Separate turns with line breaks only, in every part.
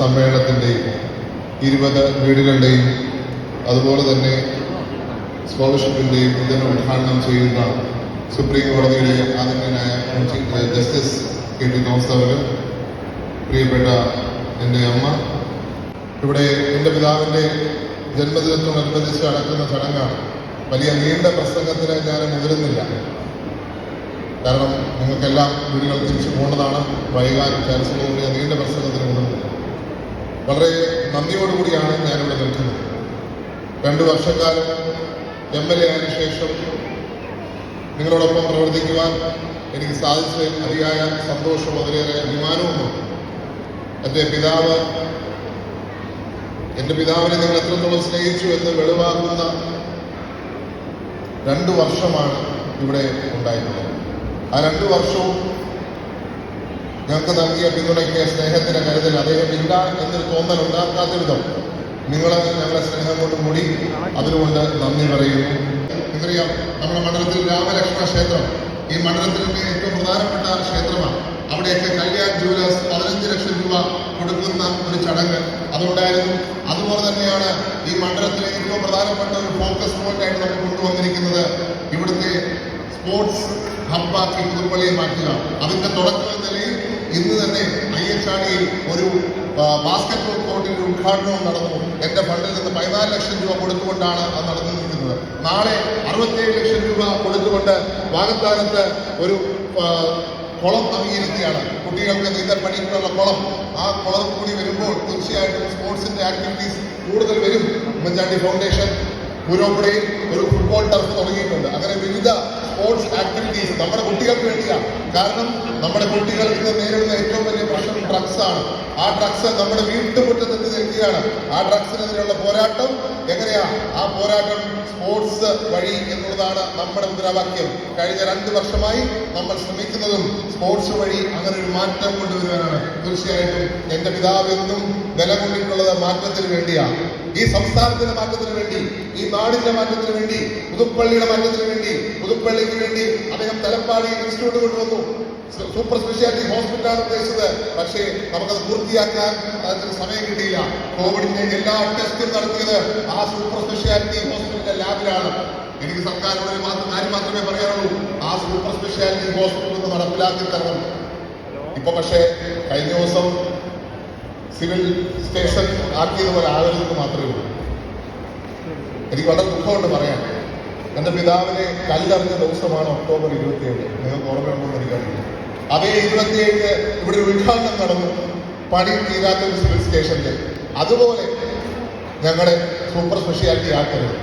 സമ്മേളനത്തിന്റെയും ഇരുപത് വീടുകളുടെയും അതുപോലെ തന്നെ സ്കോളർഷിപ്പിന്റെയും ഇതിന് ഉദ്ഘാടനം ചെയ്യുന്ന സുപ്രീം കോടതിയിലെ ആദരണീയനായ ജസ്റ്റിസ് കെ ടി തോമസ് അവർ പ്രിയപ്പെട്ട എന്റെ അമ്മ. ഇവിടെ എന്റെ പിതാവിന്റെ ജന്മദിനത്തോടനുബന്ധിച്ച് നടക്കുന്ന ചടങ്ങാണ് വലിയ നീണ്ട പ്രസംഗത്തിന് ഞാൻ മുതിരുന്നില്ല. കാരണം നിങ്ങൾക്കെല്ലാം വീടുകൾ തിരിച്ചു പോകേണ്ടതാണ്. വൈകാൻ ചാൻസ് കൊണ്ട് നീണ്ട പ്രസംഗത്തിന് മുതിർന്നില്ല വളരെ നന്ദിയോടുകൂടിയാണ് ഞാനിവിടെ നിൽക്കുന്നത്. രണ്ട് വർഷക്കാലം എം എൽ എ ആയതിനു ശേഷം നിങ്ങളോടൊപ്പം പ്രവർത്തിക്കുവാൻ എനിക്ക് സാധിച്ചതിൽ അതിയായ സന്തോഷവും അതിലേറെ അഭിമാനവുമുണ്ട് എന്റെ പിതാവ് എന്റെ പിതാവിനെ നിങ്ങൾ എത്രത്തോളം സ്നേഹിച്ചു എന്ന് വെളിവാക്കുന്ന രണ്ടു വർഷമാണ് ഇവിടെ ഉണ്ടായിട്ടുള്ളത് ആ രണ്ടു വർഷവും ഞങ്ങൾക്ക് നൽകിയ പിന്തുണയ്ക്ക് സ്നേഹത്തിന്റെ കരുതൽ അദ്ദേഹം ഇല്ല എന്നൊരു തോന്നൽ ഉണ്ടാക്കാത്ത വിധം നിങ്ങൾ ഞങ്ങളുടെ സ്നേഹം കൊണ്ട് കൂടി അതിനുകൊണ്ട് നന്ദി പറയുന്നു. എന്തറിയാം നമ്മുടെ മണ്ഡലത്തിൽ രാമലക്ഷ്മണ ക്ഷേത്രം ഈ മണ്ഡലത്തിലെ ഏറ്റവും പ്രധാനപ്പെട്ട ക്ഷേത്രമാണ്. അവിടെയൊക്കെ കല്യാൺ ജുവലേഴ്സ് പതിനഞ്ച് ലക്ഷം രൂപ കൊടുക്കുന്ന ഒരു ചടങ്ങ് അതുണ്ടായിരുന്നു. അതുപോലെ തന്നെയാണ് ഈ മണ്ഡലത്തിലെ ഏറ്റവും പ്രധാനപ്പെട്ട ഒരു ഫോക്കസ് പോയിന്റ് ആയിട്ട് നമ്മൾ കൊണ്ടുവന്നിരിക്കുന്നത് ഇവിടുത്തെ സ്പോർട്സ് ഹബ്ബാക്കി പുതുപ്പള്ളിയെ മാറ്റുക അതിന്റെ തുടക്കം എന്ന നിലയിൽ ഇന്ന് തന്നെ ഐ എച്ച് ആടിയിൽ ഒരു ബാസ്കറ്റ്ബോൾ കോർട്ടിന്റെ ഉദ്ഘാടനവും നടന്നു. എന്റെ ഫണ്ടിൽ നിന്ന് പതിനാല് ലക്ഷം രൂപ കൊടുത്തുകൊണ്ടാണ് അത് നടന്നിരിക്കുന്നത് നാളെ അറുപത്തിയേഴ് ലക്ഷം രൂപ കൊടുത്തുകൊണ്ട് വാഗത്താനത്ത് ഒരു കുളം നവീകരിക്കുകയാണ്. കുട്ടികൾക്ക് നീന്തൽ പഠിക്കാനുള്ള കുളം. ആ കുളം കൂടി വരുമ്പോൾ തീർച്ചയായിട്ടും സ്പോർട്സിന്റെ ആക്ടിവിറ്റീസ് കൂടുതൽ വരും. ഉമ്മൻചാണ്ടി ഫൗണ്ടേഷൻ പുരോപ്പുഴയിൽ ഒരു ഫുട്ബോൾ ടർഫ് തുടങ്ങിയിട്ടുണ്ട്. അങ്ങനെ വിവിധ സ്പോർട്സ് ആക്ടിവിറ്റീസ് നമ്മുടെ കുട്ടികൾക്ക് വേണ്ടിയാണ്. കാരണം നമ്മുടെ കുട്ടികൾ ഇന്ന് നേരിടുന്ന ഏറ്റവും വലിയ പ്രശ്നം ഡ്രഗ്സ് ആണ്. ആ ഡ്രഗ്സ് നമ്മുടെ വീട്ടുമുറ്റത്തെത്തി നിൽക്കുകയാണ്. ആ ഡ്രഗ്സിനെതിരെയുള്ള പോരാട്ടം എങ്ങനെയാ? ആ പോരാട്ടം സ്പോർട്സ് വഴി എന്നുള്ളതാണ് നമ്മുടെ മുദ്രാവാക്യം. കഴിഞ്ഞ രണ്ട് വർഷമായി നമ്മൾ ശ്രമിക്കുന്നതും സ്പോർട്സ് വഴി അങ്ങനെ ഒരു മാറ്റം കൊണ്ടുവരുവാനാണ്. തീർച്ചയായിട്ടും എന്റെ പിതാവ് എന്നും വില കൊണ്ടിട്ടുള്ളത് മാറ്റത്തിന് വേണ്ടിയാണ് ഈ സംസ്ഥാനത്തിന്റെ മാറ്റത്തിന് വേണ്ടി ഈ നാടിന്റെ മാറ്റത്തിന് വേണ്ടി പുതുപ്പള്ളിയുടെ മാറ്റത്തിന് വേണ്ടി പുതു തലപ്പാടി ഇൻസ്റ്റിറ്റ്യൂട്ട് കൊണ്ടുവന്നു. സൂപ്പർ സ്പെഷ്യാലിറ്റി ഹോസ്പിറ്റലാണ് ഉദ്ദേശിച്ചത്. പക്ഷേ നമുക്കത് പൂർത്തിയാക്കാൻ സമയം കിട്ടിയില്ല. കോവിഡിന്റെ എല്ലാ ടെസ്റ്റും നടത്തിയത് ആ സൂപ്പർ സ്പെഷ്യാലിറ്റി ഹോസ്പിറ്റലിന്റെ ലാബിലാണ്. എനിക്ക് സർക്കാരിനോട് ഒരു മാത്രം കാര്യം മാത്രമേ പറയാനുള്ളൂ. ആ സൂപ്പർ സ്പെഷ്യാലിറ്റി ഹോസ്പിറ്റൽ നടപ്പിലാക്കി തരണം. ഇപ്പൊ പക്ഷേ കഴിഞ്ഞ ദിവസം സിവിൽ സ്റ്റേഷൻ ആക്കിയതുപോലെ ആകരുതെന്ന് മാത്രമേ ഉള്ളൂ. എനിക്ക് വളരെ ദുഃഖമുണ്ട് പറയാൻ. എന്റെ പിതാവിനെ കല്ലെറിഞ്ഞ ദിവസമാണ് ഒക്ടോബർ ഇരുപത്തിയേഴ്. നിങ്ങൾക്ക് ഓർമ്മയുണ്ടോ എന്ന് എനിക്കറിയില്ല. അതേ ഇരുപത്തിയേഴ് ഇവിടെ ഒരു ഉദ്ഘാടനം നടന്നു. പണി തീരാത്ത ഒരു സിവിൽ സ്റ്റേഷനിൽ അതുപോലെ ഞങ്ങളുടെ സൂപ്പർ സ്പെഷ്യാലിറ്റി ആക്കരുത്.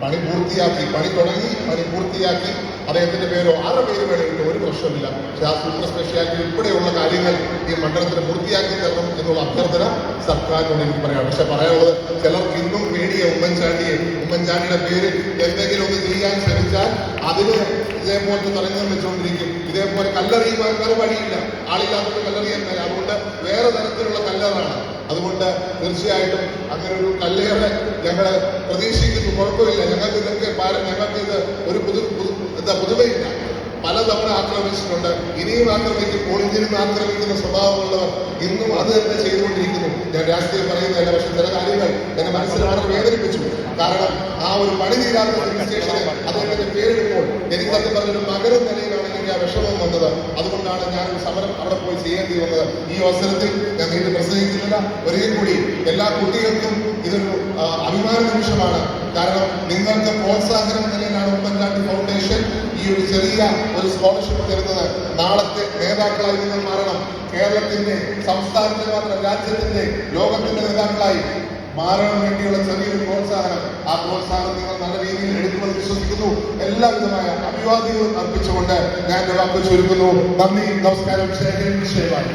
പണി പൂർത്തിയാക്കി പണി തുടങ്ങി പണി പൂർത്തിയാക്കി. അദ്ദേഹത്തിന്റെ പേരോ ആരുടെ പേര് വേണമെങ്കിൽ ഒരു പ്രശ്നമില്ല പക്ഷേ ആ സൂപ്പർ സ്പെഷ്യാലിറ്റി ഉൾപ്പെടെയുള്ള കാര്യങ്ങൾ ഈ മണ്ഡലത്തിന് പൂർത്തിയാക്കി തരണം എന്നുള്ള അഭ്യർത്ഥന സർക്കാരിനോട് എനിക്ക് പറയാം പക്ഷെ പറയാനുള്ളത് ചിലർക്ക് ഇന്നും പേടിയ ഉമ്മൻചാണ്ടിയെ ഉമ്മൻചാണ്ടിയുടെ പേര് എന്തെങ്കിലും ഒന്ന് ചെയ്യാൻ ശ്രമിച്ചാൽ അതിന് ഇതേപോലത്തെ തലങ്ങൾ വെച്ചുകൊണ്ടിരിക്കും. ഇതേപോലെ കല്ലെറിയുവാൻ വഴിയില്ല. ആളില്ലാത്തത് കല്ലെറിയാൻ. അതുകൊണ്ട് വേറെ തരത്തിലുള്ള അതുകൊണ്ട് തീർച്ചയായിട്ടും അങ്ങനെ ഒരു കല്ലേറെ ഞങ്ങൾ പ്രതീക്ഷിക്കുന്നു. കുഴപ്പമില്ല. ഞങ്ങൾക്ക് ഇതൊക്കെ ഞങ്ങൾക്ക് ഇത് ഒരു പുതു എന്താ പുതുമയില്ല. പലതവണ ആക്രമിച്ചിട്ടുണ്ട്. ഇനിയും ആക്രമിക്കും. ഒളിഞ്ഞിരുന്ന് ആക്രമിക്കുന്ന സ്വഭാവമുള്ളവർ ഇന്നും അത് തന്നെ ചെയ്തുകൊണ്ടിരിക്കുന്നു. ഞാൻ രാഷ്ട്രീയം പറയുന്നതല്ല പക്ഷെ ചില കാര്യങ്ങൾ എന്നെ മനസ്സിൽ വളരെ വേദനിപ്പിച്ചു. കാരണം ആ ഒരു പണി തീരാത്ത സ്റ്റേഷന് അദ്ദേഹത്തിന്റെ പേരെടുപ്പോൾ എനിക്ക് സത്യം പറഞ്ഞൊരു മകരം ആ വിഷമം വന്നത്. അതുകൊണ്ടാണ് ഞാൻ സമരം അവിടെ പോയി ചെയ്യേണ്ടി വന്നത്. ഈ അവസരത്തിൽ ഞാൻ വീണ്ടും പ്രസംഗിക്കുന്നില്ല. ഒരേ കൂടി എല്ലാ കുട്ടികൾക്കും ഇതൊരു അഭിമാന നിമിഷമാണ്. കാരണം നിങ്ങൾക്ക് പ്രോത്സാഹനം നിലയിലാണ് ഉമ്മൻചാണ്ടി ഫൗണ്ടേഷൻ ഈ ഒരു ചെറിയ ഒരു സ്കോളർഷിപ്പ് തരുന്നത്. നാളത്തെ നേതാക്കളായി നിങ്ങൾ മാറണം. കേരളത്തിന്റെ സംസ്ഥാനത്തിന്റെ മാത്രം രാജ്യത്തിന്റെ ലോകത്തിന്റെ നേതാക്കളായി മാറാൻ വേണ്ടിയുള്ള ചെറിയൊരു പ്രോത്സാഹനം. ആ പ്രോത്സാഹനം നിങ്ങൾ എടുക്കുമെന്ന് എല്ലാവിധമായ അഭിവാദ്യങ്ങളും അർപ്പിച്ചുകൊണ്ട് ഞാൻ വാക്ക് ചുരുക്കുന്നു. നന്ദി നമസ്കാരം. ശേഖരൻ വിഷയമായി